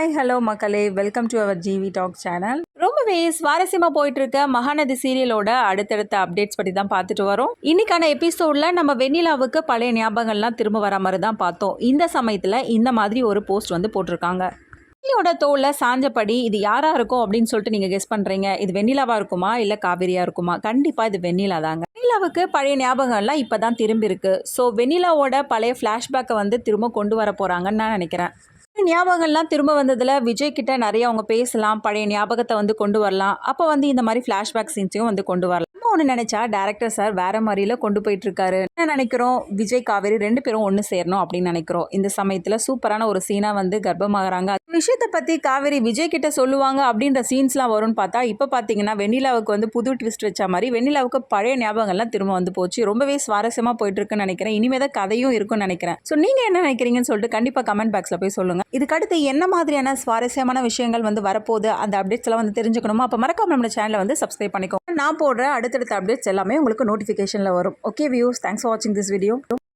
Hi hello மக்களே. Welcome to our GV talk channel ரொம்பவே சுவாரஸ்யமாக போயிட்டு இருக்க மகாநதி சீரியலோட அடுத்தடுத்த அப்டேட்ஸ் பற்றி தான் பார்த்துட்டு வரோம். இன்னைக்கான எபிசோடில் நம்ம வெண்ணிலாவுக்கு பழைய ஞாபகங்கள்லாம் திரும்ப வர மாதிரி தான் பார்த்தோம். இந்த சமயத்தில் இந்த மாதிரி ஒரு போஸ்ட் வந்து போட்டிருக்காங்க. வெண்ணிலோட தோளில் சாஞ்சபடி இது யாராக இருக்கும் அப்படின்னு சொல்லிட்டு நீங்கள் கெஸ் பண்ணுறீங்க இது வெண்ணிலாவா இருக்குமா? இல்லை காவேரியாக இருக்குமா? கண்டிப்பாக இது வெண்ணிலா தாங்க. வெண்ணிலாவுக்கு பழைய ஞாபகம்லாம் இப்போ தான் திரும்பி இருக்கு ஸோ வெண்ணிலாவோட பழைய ஃப்ளாஷ்பேக்கை வந்து திரும்ப கொண்டு வர போகிறாங்கன்னு நான் நினைக்கிறேன். ஞாபகம்லாம் திரும்ப வந்ததில் விஜய் கிட்ட நிறைய அவங்க பேசலாம் பழைய ஞாபகத்தை வந்து கொண்டு வரலாம். அப்போ வந்து இந்த மாதிரி ஃப்ளாஷ்பேக் சீன்ஸையும் வந்து கொண்டு வரலாம். ஒன்று நினைச்சா டேரக்டர் சார் வேற மாதிரில கொண்டு போயிட்டு இருக்காரு என்ன நினைக்கிறோம்? விஜய் காவேரி ரெண்டு பேரும் ஒன்று சேரணும் அப்படின்னு நினைக்கிறோம். இந்த சமயத்தில் சூப்பரான ஒரு சீனாக வந்து கர்ப்பமாகறாங்க. விஷயத்தை பற்றி காவேரி விஜய் கிட்ட சொல்லுவாங்க அப்படின்ற சீன்ஸ்லாம் வரும்னு பார்த்தா இப்போ பார்த்தீங்கன்னா வெண்ணிலாவுக்கு வந்து புது ட்விஸ்ட் வச்ச மாதிரி வெண்ணிலாவுக்கு பழைய ஞாபகங்கள்லாம் திரும்ப வந்து போச்சு. ரொம்பவே சுவாரஸ்யமாக போயிட்டு இருக்குன்னு நினைக்கிறேன். இனிமேல் தான் கதையும் இருக்கும்னு நினைக்கிறேன். ஸோ நீங்கள் என்ன நினைக்கிறீங்கன்னு சொல்லிட்டு கண்டிப்பாக கமெண்ட் பாக்ஸில் போய் சொல்லுங்கள் இதுக்கடுத்து என்ன மாதிரியான சுவாரஸ்யமான விஷயங்கள் வந்து வரப்போகுது? அந்த அப்டேட்ஸ்லாம் வந்து தெரிஞ்சுக்கணுமா? அப்போ மறக்காம நம்ம சேனலை வந்து சப்ஸ்கிரைப் பண்ணிக்கோங்க. நான் போடுற அடுத்த அடுத்தடுத்த அப்டேட்ஸ் எல்லாமே உங்களுக்கு நோட்டிஃபிகேஷனில் வரும். ஓகே வியூஸ் தேங்க்ஸ் ஃபார் வாட்சிங் திஸ் வீடியோ